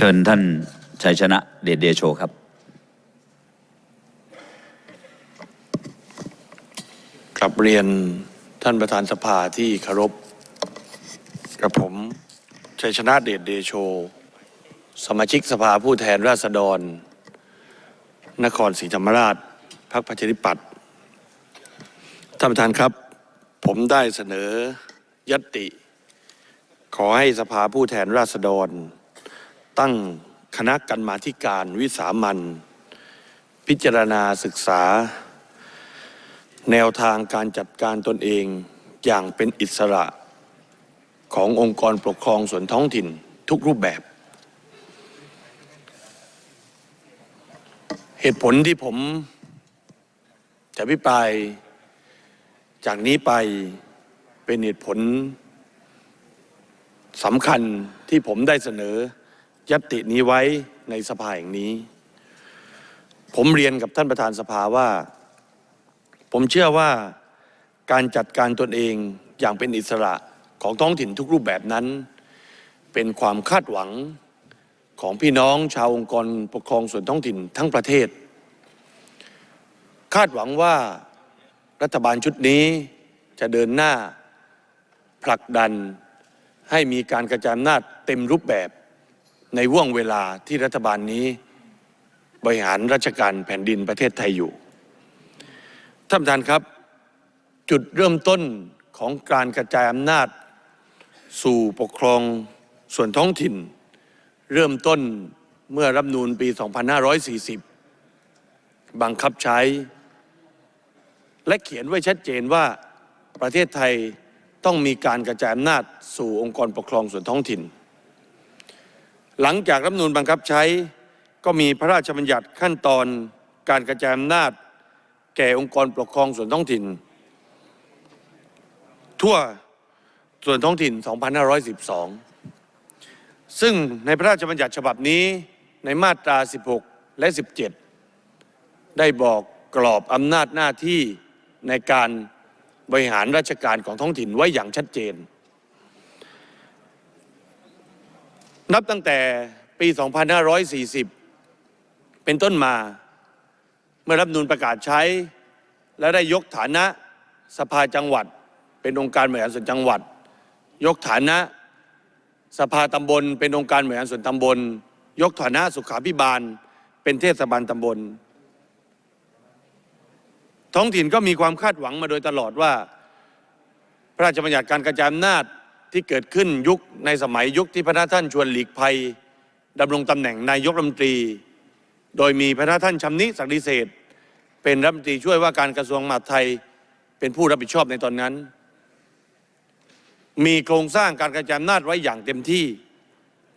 เชิญท่านชัยชนะเดชเดโชครับ กลับเรียนท่านประธานสภาที่เคารพกับผมชัยชนะเดชเดโช สมาชิกสภาผู้แทนราษฎร นครศรีธรรมราชพรรคประชาธิปัตย์ท่านประธานครับ ผมได้เสนอยตติขอให้สภาผู้แทนราษฎร ตั้งคณะกรรมาธิการวิสามันพิจารณาศึกษา แนวทางการจัดการตนเองอย่างเป็นอิสระขององค์กรปกครองส่วนท้องถิ่นทุกรูปแบบ เหตุผลที่ผมจะพิปรายจากนี้ไปเป็นเหตุผลสำคัญที่ผมได้เสนอ ยัตตินี้ไว้ในสภาแห่งนี้ ผมเรียนกับท่านประธานสภาว่า ผมเชื่อว่าการจัดการตนเองอย่างเป็นอิสระของท้องถิ่นทุกรูปแบบนั้น เป็นความคาดหวังของพี่น้องชาวองค์กรปกครองส่วนท้องถิ่นทั้งประเทศ คาดหวังว่ารัฐบาลชุดนี้จะเดินหน้าผลักดันให้มีการกระจายอำนาจเต็มรูปแบบ ในห่วงเวลาที่รัฐบาลนี้ บริหารราชการแผ่นดินประเทศไทยอยู่ ท่านประธานครับ จุดเริ่มต้นของการกระจายอำนาจ สู่ปกครองส่วนท้องถิ่น เริ่มต้นเมื่อรัฐธรรมนูญปี 2540 บังคับใช้ และเขียนไว้ชัดเจนว่าประเทศไทยต้องมีการกระจายอำนาจสู่องค์กรปกครองส่วนท้องถิ่น หลังจากรัฐมนูญบังคับใช้ ก็มีพระราชบัญญัติขั้นตอนการกระจายอำนาจ แก่องค์กรปกครองส่วนท้องถิ่น ทั่วส่วนท้องถิ่น 2512 ซึ่งในพระราชบัญญัติฉบับนี้ในมาตรา 16 และ 17 ได้บอกกรอบอำนาจหน้าที่ในการบริหารราชการของท้องถิ่นไว้อย่างชัดเจน นับตั้งแต่ปี 2540 เป็นต้นมา เมื่อรัฐธรรมนูลประกาศใช้ และได้ยกฐานะสภาจังหวัด เป็นองค์การบริหารส่วนจังหวัด ยกฐานะสภาตำบล เป็นองค์การบริหารส่วนตำบล ยกฐานะสุขาพิบาล เป็นเทศบาลตำบล ท้องถิ่นก็มีความคาดหวังมาโดยตลอดว่า พระราชบัญญัติการกระจายอำนาจ ที่เกิดขึ้นยุคในสมัยยุคที่พระท่านชวนหลีกภัยดำรงตำแหน่งนายกรัฐมนตรี โดยมีพระท่านชำนิศักดิเศษเป็นรัฐมนตรีช่วยว่าการกระทรวงมหาดไทยเป็นผู้รับผิดชอบในตอนนั้น มีโครงสร้างการกระจายอำนาจไว้อย่างเต็มที่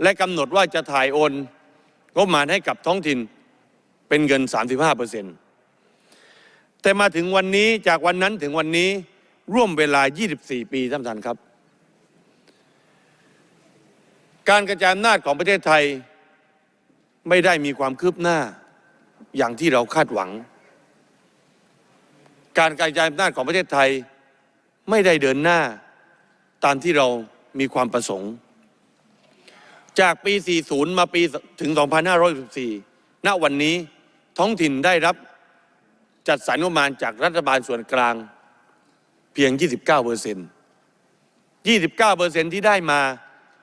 และกำหนดว่าจะถ่ายโอนงบประมาณให้กับท้องถิ่นเป็นเงิน 35เปอร์เซ็นต์แต่มาถึงวันนี้จากวันนั้นถึงวันนี้ร่วมเวลา 24 ปีท่านประธานครับ การกระจายอำนาจของประเทศไทย ไม่ได้มีความคืบหน้าอย่างที่เราคาดหวัง การกระจายอำนาจของประเทศไทย ไม่ได้เดินหน้าตามที่เรามีความประสงค์ จากปี 40 มาปีถึง 2564ณวันนี้ท้องถิ่นได้รับจัดสรรงบประมาณจากรัฐบาลส่วนกลางเพียง 29เปอร์เซ็นต์29เปอร์เซ็นต์ที่ได้มา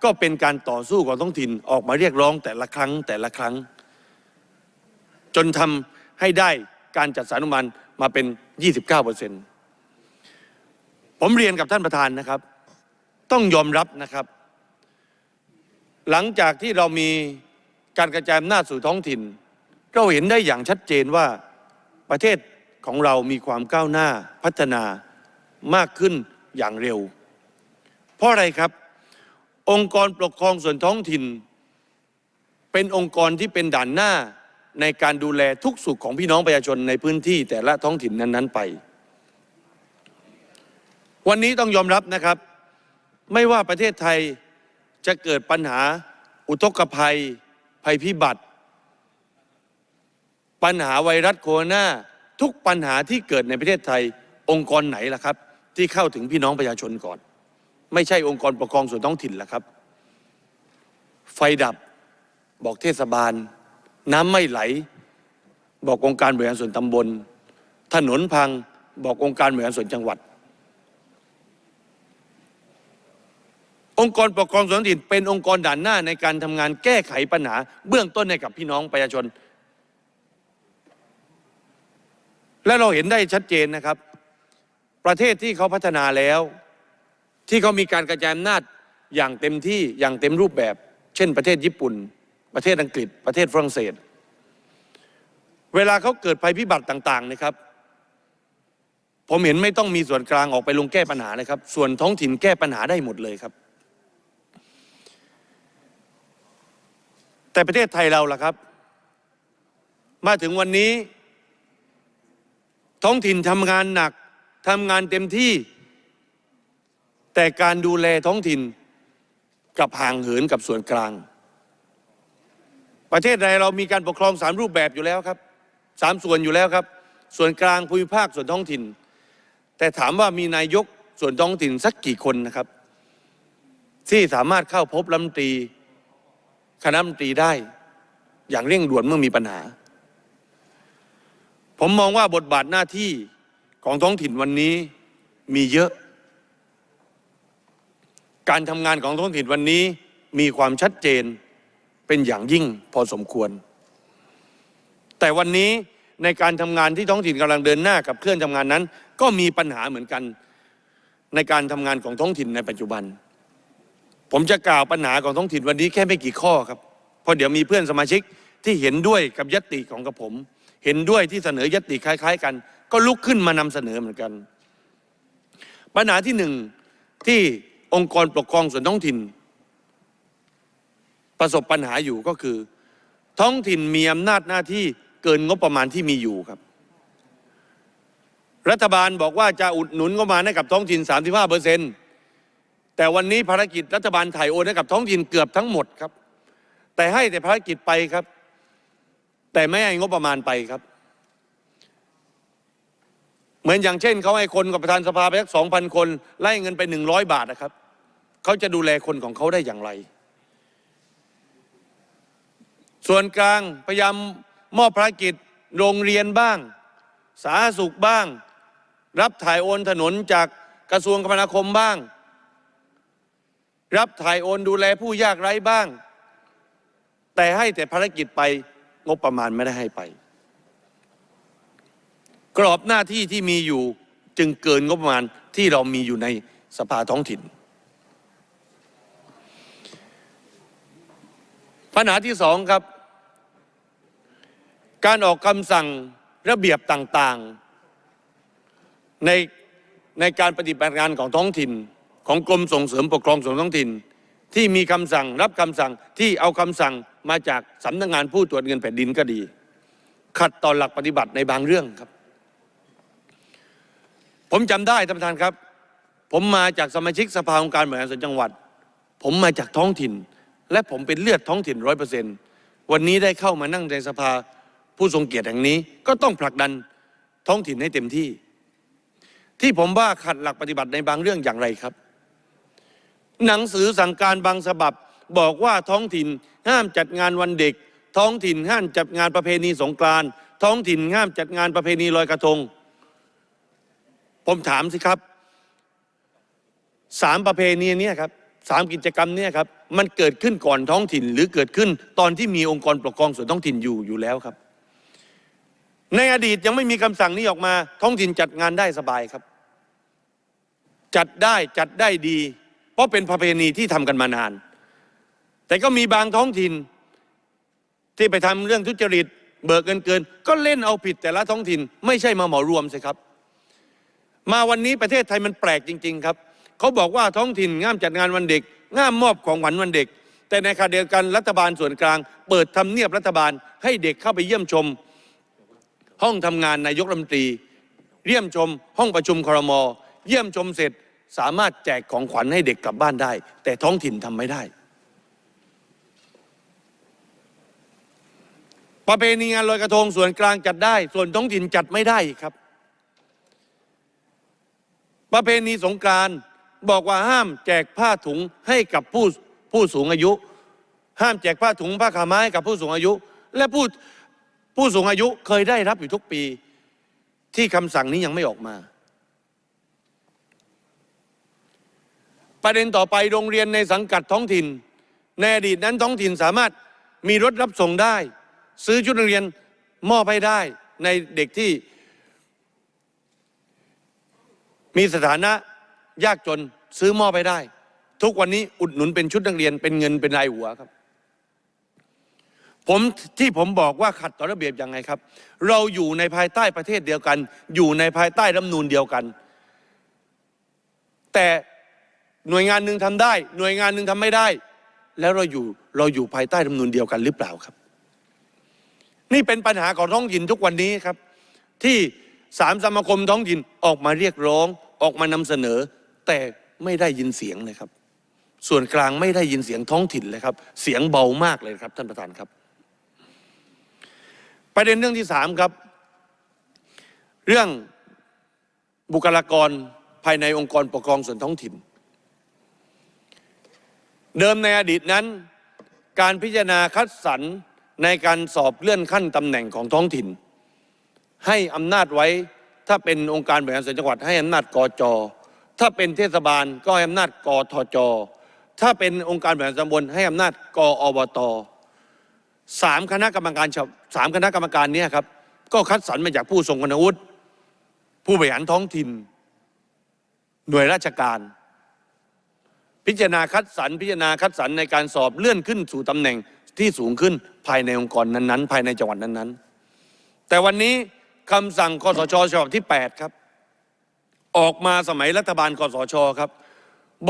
ก็เป็นการต่อสู้ของท้องถิ่นออกมาเรียกร้องแต่ละครั้งแต่ละครั้ง จนทำให้ได้การจัดสรรงบประมาณมาเป็น 29เปอร์เซ็นต์ผมเรียนกับท่านประธานนะครับ ต้องยอมรับนะครับ หลังจากที่เรามีการกระจายอำนาจสู่ท้องถิ่น เราเห็นได้อย่างชัดเจนว่าประเทศของเรามีความก้าวหน้าพัฒนามากขึ้นอย่างเร็ว เพราะอะไรครับ องค์กรปกครองส่วนท้องถิ่น เป็นองค์กรที่เป็นด่านหน้าในการดูแลทุกสุขของพี่น้องประชาชนในพื้นที่แต่ละท้องถิ่นนั้น ๆ ไป วันนี้ต้องยอมรับนะครับ ไม่ว่าประเทศไทยจะเกิดปัญหาอุทกภัย ภัยพิบัติ ปัญหาไวรัสโคโรนาทุกปัญหาที่เกิดในประเทศไทยองค์กรไหนล่ะครับ ที่เข้าถึงพี่น้องประชาชนก่อน ไม่ใช่องค์กรปกครองส่วนท้องถิ่นล่ะครับ ไฟดับบอกเทศบาล น้ำไม่ไหล บอกองค์การบริหารส่วนตำบล ถนนพังบอกองค์การบริหารส่วนจังหวัด องค์กรปกครองส่วนท้องถิ่น เป็นองค์กรด่านหน้าในการทำงานแก้ไขปัญหา เบื้องต้นให้กับพี่น้องประชาชน และเราเห็นได้ชัดเจนนะครับ ประเทศที่เขาพัฒนาแล้ว ที่เขามีการกระจายอำนาจอย่างเต็มที่อย่างเต็มรูปแบบ เช่น ประเทศญี่ปุ่น ประเทศอังกฤษ ประเทศฝรั่งเศส เวลาเขาเกิดภัยพิบัติต่าง ๆ นะครับ ผมเห็นไม่ต้องมีส่วนกลางออกไปลงแก้ปัญหานะครับ ส่วนท้องถิ่นแก้ปัญหาได้หมดเลยครับ แต่ประเทศไทยเราล่ะครับ มาถึงวันนี้ ท้องถิ่นทำงานหนักทำงานเต็มที่ แต่การดูแลท้องถิ่นกับห่างเหินกับส่วนกลาง ประเทศไทยเรามีการปกครองสามรูปแบบอยู่แล้วครับสามส่วนอยู่แล้วครับ ส่วนกลางภูมิภาคส่วนท้องถิ่น แต่ถามว่ามีนายกส่วนท้องถิ่นสักกี่คนนะครับ ที่สามารถเข้าพบรัฐมนตรีคณะรัฐมนตรีได้อย่างเร่งด่วนเมื่อมีปัญหา ผมมองว่าบทบาทหน้าที่ของท้องถิ่นวันนี้มีเยอะ การทำงานของท้องถิ่นวันนี้มีความชัดเจนเป็นอย่างยิ่งพอสมควร แต่วันนี้ในการทำงานที่ท้องถิ่นกำลังเดินหน้ากับเคลื่อนทำงานนั้น ก็มีปัญหาเหมือนกันในการทำงานของท้องถิ่นในปัจจุบัน ผมจะกล่าวปัญหาของท้องถิ่นวันนี้แค่ไม่กี่ข้อครับเพราะเดี๋ยวมีเพื่อนสมาชิกที่เห็นด้วยกับยติของกับผม เห็นด้วยที่เสนอยติคล้าย ๆ กัน ก็ลุกขึ้นมานำเสนอเหมือนกัน ปัญหาที่หนึ่งที่ องค์กรปกครองส่วนท้องถิ่น ประสบปัญหาอยู่ก็คือ ท้องถิ่นมีอำนาจหน้าที่เกินงบประมาณที่มีอยู่ครับ รัฐบาลบอกว่าจะอุดหนุนงบประมาณให้กับท้องถิ่น 35เปอร์เซ็นต์แต่วันนี้ภารกิจรัฐบาลถ่ายโอนให้กับท้องถิ่นเกือบทั้งหมดครับ แต่ให้แต่ภารกิจไปครับ แต่ไม่ให้งบประมาณไปครับ มือนอย่างเช่นเขาให้คนกับประธานสภาไปสักสองพันคน ไล่เงินไปหนึ่งร้อยบาทนะครับเขาจะดูแลคนของเขาได้อย่างไร ส่วนกลางพยายามมอบภารกิจโรงเรียนบ้าง สาธารณสุขบ้าง รับถ่ายโอนถนนจากกระทรวงคมนาคมบ้าง รับถ่ายโอนดูแลผู้ยากไร้บ้าง แต่ให้แต่ภารกิจไปงบประมาณไม่ได้ให้ไป กรอบหน้าที่ที่มีอยู่จึงเกินงบประมาณที่เรามีอยู่ในสภาท้องถิ่น ปัญหาที่สองครับ การออกคำสั่งระเบียบต่างๆ ในในการปฏิบัติงานของท้องถิ่น ของกรมส่งเสริมปกครองส่วนท้องถิ่น ที่มีคำสั่งรับคำสั่งที่เอาคำสั่งมาจากสำนักงานผู้ตรวจเงินแผ่นดินก็ดี ขัดต่อหลักปฏิบัติในบางเรื่องครับ ผมจำได้ท่านประธานครับ ผมมาจากสมาชิกสภาองค์การบริหารส่วนจังหวัด ผมมาจากท้องถิ่น และผมเป็นเลือดท้องถิ่นร้อยเปอร์เซ็นต์วันนี้ได้เข้ามานั่งในสภาผู้ทรงเกียรติแห่งนี้ ก็ต้องผลักดันท้องถิ่นให้เต็มที่ ที่ผมว่าขัดหลักปฏิบัติในบางเรื่องอย่างไรครับ หนังสือสั่งการบางฉบับบอกว่าท้องถิ่นห้ามจัดงานวันเด็ก ท้องถิ่นห้ามจัดงานประเพณีสงกรานต์ท้องถิ่นห้ามจัดงานประเพณีลอยกระทง ผมถามสิครับสามประเพณีนี้ครับสามกิจกรรมเนี่ยครับมันเกิดขึ้นก่อนท้องถิ่นหรือเกิดขึ้นตอนที่มีองค์กรปกครองส่วนท้องถิ่นอยู่อยู่แล้วครับ ในอดีตยังไม่มีคำสั่งนี้ออกมา ท้องถิ่นจัดงานได้สบายครับ จัดได้จัดได้ดี เพราะเป็นประเพณีที่ทำกันมานาน แต่ก็มีบางท้องถิ่น ที่ไปทำเรื่องทุจริต เบิกเงินเกิน ก็เล่นเอาผิดแต่ละท้องถิ่น ไม่ใช่มาเหมารวมสิครับ มาวันนี้ประเทศไทยมันแปลกจริง ๆ ครับเขาบอกว่าท้องถิ่นง่ามจัดงานวันเด็ก ง่ามมอบของขวัญวันเด็ก แต่ในขณะเดียวกันรัฐบาลส่วนกลาง เปิดทำเนียบรัฐบาล ให้เด็กเข้าไปเยี่ยมชม ห้องทำงานนายกรัฐมนตรี เยี่ยมชม ห้องประชุมครม เยี่ยมชมเสร็จสามารถแจกของขวัญให้เด็กกลับบ้านได้ แต่ท้องถิ่นทำไม่ได้ ประเพณีงานลอยกระทงส่วนกลางจัดได้ ส่วนท้องถิ่นจัดไม่ได้ครับ ประเพณีสงกานต์บอกว่าห้ามแจกผ้าถุงให้กับผู้ผู้สูงอายุ ห้ามแจกผ้าถุงผ้าขาวม้าให้กับผู้สูงอายุ และผู้ผู้สูงอายุเคยได้รับอยู่ทุกปี ที่คำสั่งนี้ยังไม่ออกมา ประเด็นต่อไปโรงเรียนในสังกัดท้องถิ่น ในอดีตนั้นท้องถิ่นสามารถมีรถรับส่งได้ ซื้อชุดนักเรียนมอบให้ได้ในเด็กที่ มีสถานะยากจนซื้อมอไปได้ ทุกวันนี้อุดหนุนเป็นชุดนักเรียนเป็นเงินเป็นรายหัวครับ ผมที่ผมบอกว่าขัดต่อระเบียบยังไงครับ เราอยู่ในภายใต้ประเทศเดียวกัน อยู่ในภายใต้รัฐมนูญเดียวกัน แต่หน่วยงานหนึ่งทำได้ หน่วยงานหนึ่งทำไม่ได้ แล้วเราอยู่เราอยู่ภายใต้รัฐมนูญเดียวกันหรือเปล่าครับ นี่เป็นปัญหาของท้องถิ่นทุกวันนี้ครับ ที่ สามสมาคมท้องถิ่นออกมาเรียกร้องออกมานำเสนอ แต่ไม่ได้ยินเสียงเลยครับ ส่วนกลางไม่ได้ยินเสียงท้องถิ่นเลยครับ เสียงเบามากเลยครับท่านประธานครับ ประเด็นเรื่องที่สามครับ เรื่องบุคลากรภายในองค์กรปกครองส่วนท้องถิ่น เดิมในอดีตนั้น การพิจารณาคัดสรรในการสอบเลื่อนขั้นตำแหน่งของท้องถิ่น ให้อำนาจไว้ ถ้าเป็นองค์การบริหารส่วนจังหวัด ให้อำนาจกจถ้าเป็นเทศบาลก็ให้อำนาจกทจ ถ้าเป็นองค์การบริหารส่วนตำบลให้อำนาจกอบตสามคณะกรรมการสามคณะกรรมการนี้ครับ ก็คัดสรรมาจากผู้ทรงคุณวุฒิผู้บริหารท้องถิ่น หน่วยราชการ พิจารณาคัดสรรพิจารณาคัดสรรในการสอบเลื่อนขึ้นสู่ตำแหน่งที่สูงขึ้นภายในองค์กรนั้นๆ ภายในจังหวัดนั้นๆ แต่วันนี้ คำสั่งคอสชฉบับที่ 8 ครับ ออกมาสมัยรัฐบาลคอสชครับ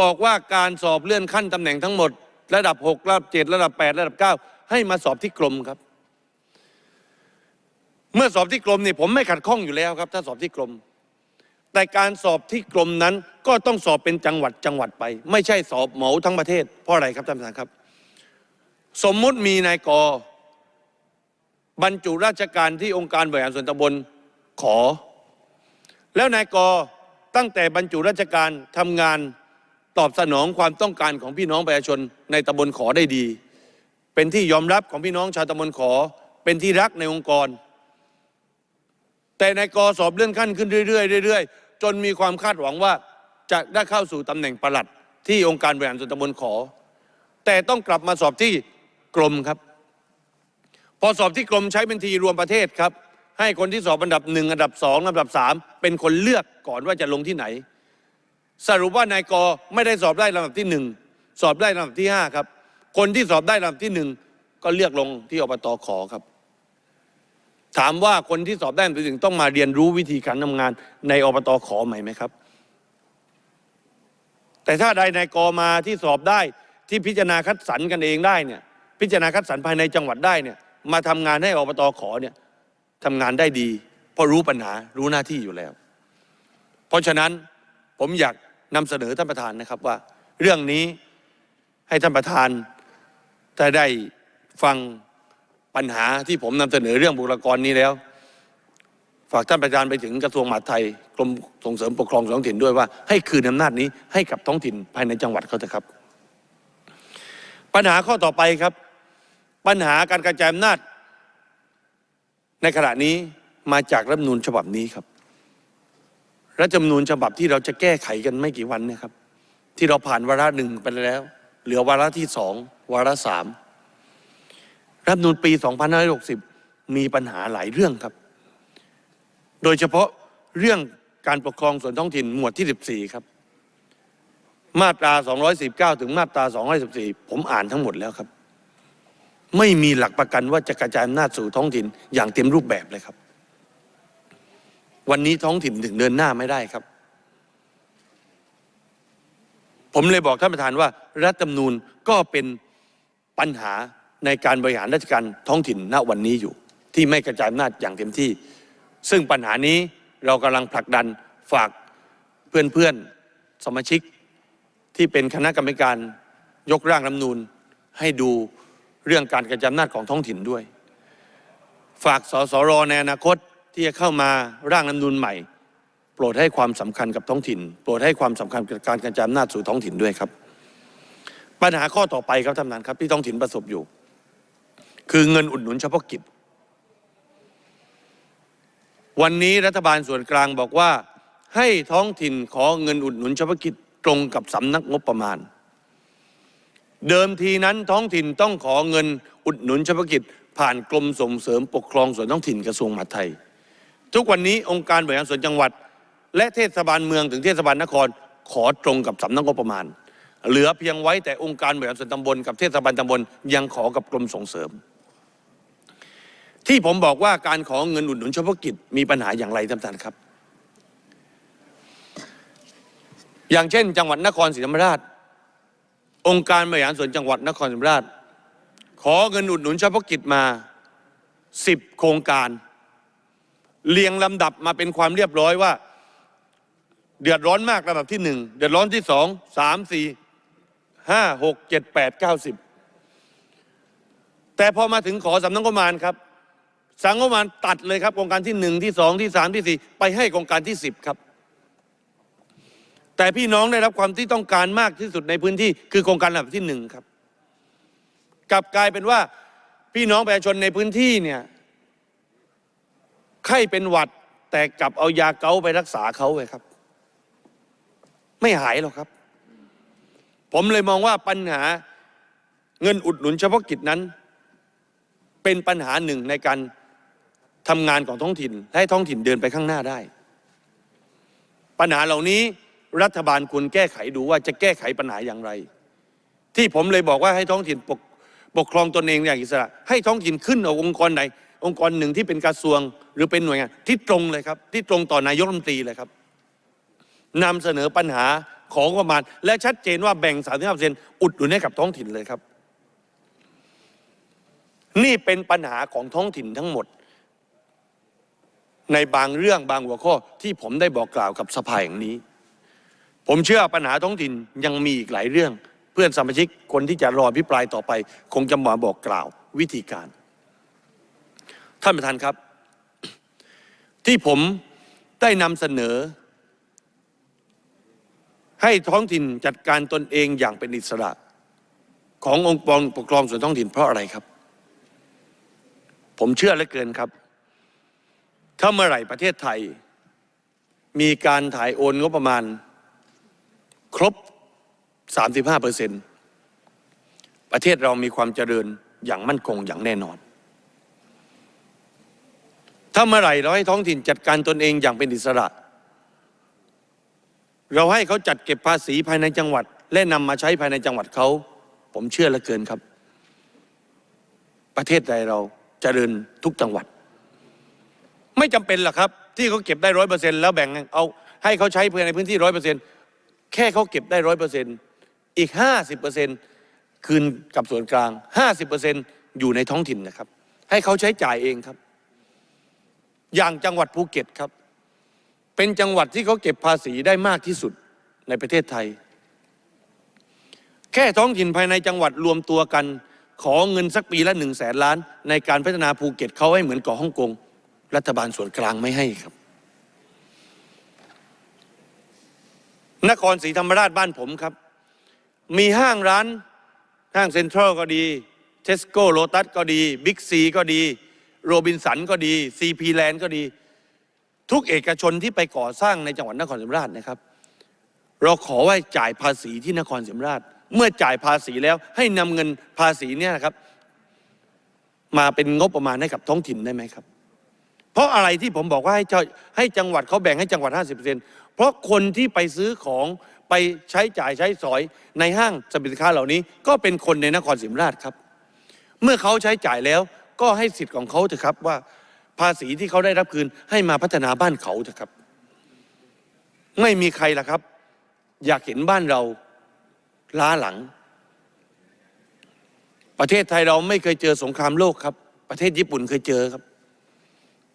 บอกว่าการสอบเลื่อนขั้นตำแหน่งทั้งหมด ระดับ 6 ระดับ 7 ระดับ 8 ระดับ 9 ให้มาสอบที่กรมครับ เมื่อสอบที่กรมนี่ผมไม่ขัดข้องอยู่แล้วครับ ถ้าสอบที่กรม แต่การสอบที่กรมนั้นก็ต้องสอบเป็นจังหวัดจังหวัดไป ไม่ใช่สอบเหมาทั้งประเทศ เพราะอะไรครับท่านประธานครับ สมมุติมีนายก บรรจุราชการที่องค์การบริหารส่วนตำบลขอ แล้วนายกตั้งแต่บรรจุราชการทำงานตอบสนองความต้องการของพี่น้องประชาชนในตำบลขอได้ดี เป็นที่ยอมรับของพี่น้องชาวตำบลขอ เป็นที่รักในองค์กร แต่นายกสอบเลื่อนขั้นขึ้นเรื่อยๆเรื่อยๆ จนมีความคาดหวังว่าจะได้เข้าสู่ตำแหน่งประหลัด ที่องค์การบริหารส่วนตำบลขอ แต่ต้องกลับมาสอบที่กรมครับ พอสอบที่กรมใช้เป็นทีรวมประเทศครับ ให้คนที่สอบอันดับหนึ่งอันดับสองอันดับสามเป็นคนเลือกก่อนว่าจะลงที่ไหน สรุปว่านายกไม่ได้สอบได้ลำดับที่หนึ่งสอบได้ลำดับที่ห้าครับ คนที่สอบได้ลำดับที่หนึ่งก็เลือกลงที่อบตขอครับ ถามว่าคนที่สอบได้ลำดับที่หนึ่งต้องมาเรียนรู้วิธีการทำงานในอบตขอใหม่ไหมครับ แต่ถ้าใดนายกมาที่สอบได้ที่พิจารณาคัดสรรกันเองได้เนี่ย พิจารณาคัดสรรภายในจังหวัดได้เนี่ย มาทำงานให้อบตขอเนี่ยทำงานได้ดีเพราะรู้ปัญหารู้หน้าที่อยู่แล้ว เพราะฉะนั้นผมอยากนำเสนอท่านประธานนะครับว่า เรื่องนี้ให้ท่านประธานถ้าได้ฟังปัญหาที่ผมนำเสนอเรื่องบุคลากรนี้แล้ว ฝากท่านประธานไปถึงกระทรวงมหาดไทยกรมส่งเสริมปกครองส่วนท้องถิ่นด้วยว่า ให้คืนอำนาจนี้ให้กับท้องถิ่นภายในจังหวัดเขาเถอะครับ ปัญหาข้อต่อไปครับ ปัญหาการกระจายอำนาจ ในขณะนี้มาจากรัฐมนูญฉบับนี้ครับรัฐธรรมนูญฉบับที่เราจะแก้ไขกันไม่กี่วันเนะครับ ที่เราผ่านวาระหนึ่งไปแล้ว เหลือวาระที่สองวาระสามรัฐธรรมนูญปี 2560 มีปัญหาหลายเรื่องครับ โดยเฉพาะเรื่องการปกครองส่วนท้องถิ่นหมวดที่ 14 ครับ มาตรา 219 ถึงมาตรา 214 ผมอ่านทั้งหมดแล้วครับ ไม่มีหลักประกันว่าจะกระจายอำนาจสู่ท้องถิ่นอย่างเต็มรูปแบบเลยครับ วันนี้ท้องถิ่นถึงเดินหน้าไม่ได้ครับ ผมเลยบอกท่านประธานว่า รัฐธรรมนูญก็เป็นปัญหาในการบริหารราชการท้องถิ่นณวันนี้อยู่ ที่ไม่กระจายอำนาจอย่างเต็มที่ ซึ่งปัญหานี้เรากำลังผลักดันฝากเพื่อนๆสมาชิกที่เป็นคณะกรรมการยกร่างรัฐธรรมนูญให้ดู เรื่องการกระจายอำนาจของท้องถิ่นด้วย ฝากสสรในอนาคตที่จะเข้ามาร่างรัฐธรรมนูญใหม่ โปรดให้ความสำคัญกับท้องถิ่น โปรดให้ความสำคัญกับการกระจายอำนาจสู่ท้องถิ่นด้วยครับ ปัญหาข้อต่อไปครับท่านประธานครับที่ท้องถิ่นประสบอยู่ คือเงินอุดหนุนเฉพาะกิจ วันนี้รัฐบาลส่วนกลางบอกว่าให้ท้องถิ่นขอเงินอุดหนุนเฉพาะกิจตรงกับสำนักงบประมาณ เดิมทีนั้นท้องถิ่นต้องขอเงินอุดหนุนเฉพาะกิจ ผ่านกรมส่งเสริมปกครองส่วนท้องถิ่นกระทรวงมหาดไทย ทุกวันนี้องค์การบริหารส่วนจังหวัด และเทศบาลเมืองถึงเทศบาลนครขอตรงกับสำนักงบประมาณ เหลือเพียงไว้แต่องค์การบริหารส่วนตำบลกับเทศบาลตำบลยังขอกับกรมส่งเสริม ที่ผมบอกว่าการขอเงินอุดหนุนเฉพาะกิจมีปัญหาอย่างไรท่านประธานครับ อย่างเช่น จังหวัดนครศรีธรรมราช องค์การบริหารส่วนจังหวัดนครศรีธรรมราช ขอเงินอุดหนุนเฉพาะกิจมาสิบโครงการ เรียงลำดับมาเป็นความเรียบร้อยว่า เดือดร้อนมากลำดับที่หนึ่งเดือดร้อนที่สองสามสี่ห้าหกเจ็ดแปดเก้าสิบแต่พอมาถึงขอสำนักงบประมาณครับสังงบประมาณตัดเลยครับโครงการที่หนึ่งที่สองที่สามที่สี่ไปให้โครงการที่สิบครับ แต่พี่น้องได้รับความที่ต้องการมากที่สุดในพื้นที่คือโครงการลำดับที่หนึ่งครับ กลับกลายเป็นว่าพี่น้องประชาชนในพื้นที่เนี่ยไข้เป็นหวัด แต่กลับเอายาเกาไปรักษาเขาไว้ครับ ไม่หายหรอกครับ ผมเลยมองว่าปัญหาเงินอุดหนุนเฉพาะกิจนั้น เป็นปัญหาหนึ่งในการทำงานของท้องถิ่น ให้ท้องถิ่นเดินไปข้างหน้าได้ ปัญหาเหล่านี้ รัฐบาลควรแก้ไขดูว่าจะแก้ไขปัญหาอย่างไร ที่ผมเลยบอกว่าให้ท้องถิ่นปกปกครองตนเองอย่างอิสระ ให้ท้องถิ่นขึ้นเอาองค์กรไหน องค์กรหนึ่งที่เป็นกระทรวงหรือเป็นหน่วยงานที่ตรงเลยครับ ที่ตรงต่อนายกรัฐมนตรีเลยครับนำเสนอปัญหาของประมาณ และชัดเจนว่าแบ่ง35%อุดหนุนให้กับท้องถิ่นเลยครับ นี่เป็นปัญหาของท้องถิ่นทั้งหมด ในบางเรื่องบางหัวข้อที่ผมได้บอกกล่าวกับสภาแห่งนี้ ผมเชื่อปัญหาท้องถิ่นยังมีอีกหลายเรื่อง เพื่อนสมาชิกคนที่จะรอพิปรายต่อไป คงจะมาบอกกล่าววิธีการ ท่านประธานครับ ที่ผมได้นำเสนอ ให้ท้องถิ่นจัดการตนเองอย่างเป็นอิสระ ขององค์กรปกครองส่วนท้องถิ่นเพราะอะไรครับ ผมเชื่อเหลือเกินครับ ถ้าเมื่อไหร่ประเทศไทย มีการถ่ายโอนงบประมาณ ครบ 35เปอร์เซ็นต์ประเทศเรามีความเจริญอย่างมั่นคงอย่างแน่นอน ถ้าเมื่อไหร่เราให้ท้องถิ่นจัดการตนเองอย่างเป็นอิสระ เราให้เขาจัดเก็บภาษีภายในจังหวัด และนำมาใช้ภายในจังหวัดเขา ผมเชื่อเหลือเกินครับ ประเทศใดเราเจริญทุกจังหวัด ไม่จำเป็นหรอกครับ ที่เขาเก็บได้ร้อยเปอร์เซ็นต์แล้วแบ่งเอาให้เขาใช้ภายในพื้นที่ร้อยเปอร์เซ็นต์ แค่เขาเก็บได้ร้อยเปอร์เซ็นต์อีกห้าสิบเปอร์เซ็นต์คืนกับส่วนกลางห้าสิบเปอร์เซ็นต์อยู่ในท้องถิ่นนะครับ ให้เขาใช้จ่ายเองครับ อย่างจังหวัดภูเก็ตครับ เป็นจังหวัดที่เขาเก็บภาษีได้มากที่สุดในประเทศไทย แค่ท้องถิ่นภายในจังหวัดรวมตัวกัน ขอเงินสักปีละหนึ่งแสนล้าน ในการพัฒนาภูเก็ตเขาให้เหมือนเกาะฮ่องกงรัฐบาลส่วนกลางไม่ให้ครับ นครศรีธรรมราชบ้านผมครับ มีห้างร้าน ห้างเซ็นทรัลก็ดี เทสโก้โลตัสก็ดี บิ๊กซีก็ดี โรบินสันก็ดีซีพีแลนด์ก็ดี ทุกเอกชนที่ไปก่อสร้างในจังหวัดนครศรีธรรมราชนะครับ เราขอว่าจ่ายภาษีที่นครศรีธรรมราช เมื่อจ่ายภาษีแล้วให้นำเงินภาษีเนี่ยนะครับ มาเป็นงบประมาณให้กับท้องถิ่นได้ไหมครับ ราะอะไรที่ผมบอกว่าให้ให้จังหวัดเขาแบ่งให้จังหวัด 50%เพราะคนที่ไปซื้อของไปใช้จ่ายใช้สอยในห้างสรรพสินค้าเหล่านี้ ก็เป็นคนในนครศรีธรรมราชครับ เมื่อเขาใช้จ่ายแล้วก็ให้สิทธิ์ของเขาเถอะครับว่าภาษีที่เขาได้รับคืนให้มาพัฒนาบ้านเขาเถอะครับ ไม่มีใครล่ะครับ อยากเห็นบ้านเราล้าหลัง ประเทศไทยเราไม่เคยเจอสงครามโลกครับ ประเทศญี่ปุ่นเคยเจอครับ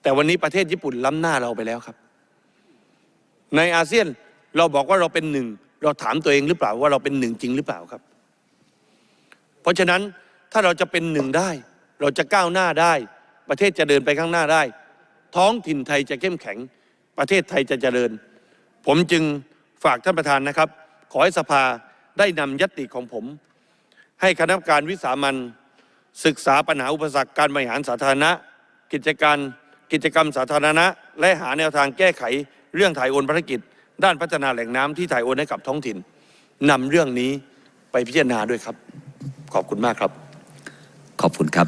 แต่วันนี้ประเทศญี่ปุ่นล้ำหน้าเราไปแล้วครับ ในอาเซียนเราบอกว่าเราเป็นหนึ่ง เราถามตัวเองหรือเปล่าว่าเราเป็นหนึ่งจริงหรือเปล่าครับ เพราะฉะนั้นถ้าเราจะเป็นหนึ่งได้ เราจะก้าวหน้าได้ ประเทศจะเดินไปข้างหน้าได้ ท้องถิ่นไทยจะเข้มแข็ง ประเทศไทยจะเจริญ ผมจึงฝากท่านประธานนะครับ ขอให้สภาได้นำยติของผม ให้คณะกรรมการวิสามันศึกษาปัญหาอุปสรรคการบริหารสาธารณะ กิจการ กิจกรรมสาธารณะ และหาแนวทางแก้ไขเรื่องถ่ายโอนภารกิจ ด้านพัฒนาแหล่งน้ำที่ถ่ายโอนให้กับท้องถิ่นนำเรื่องนี้ไปพิจารณาด้วยครับ ขอบคุณมากครับ ขอบคุณครับ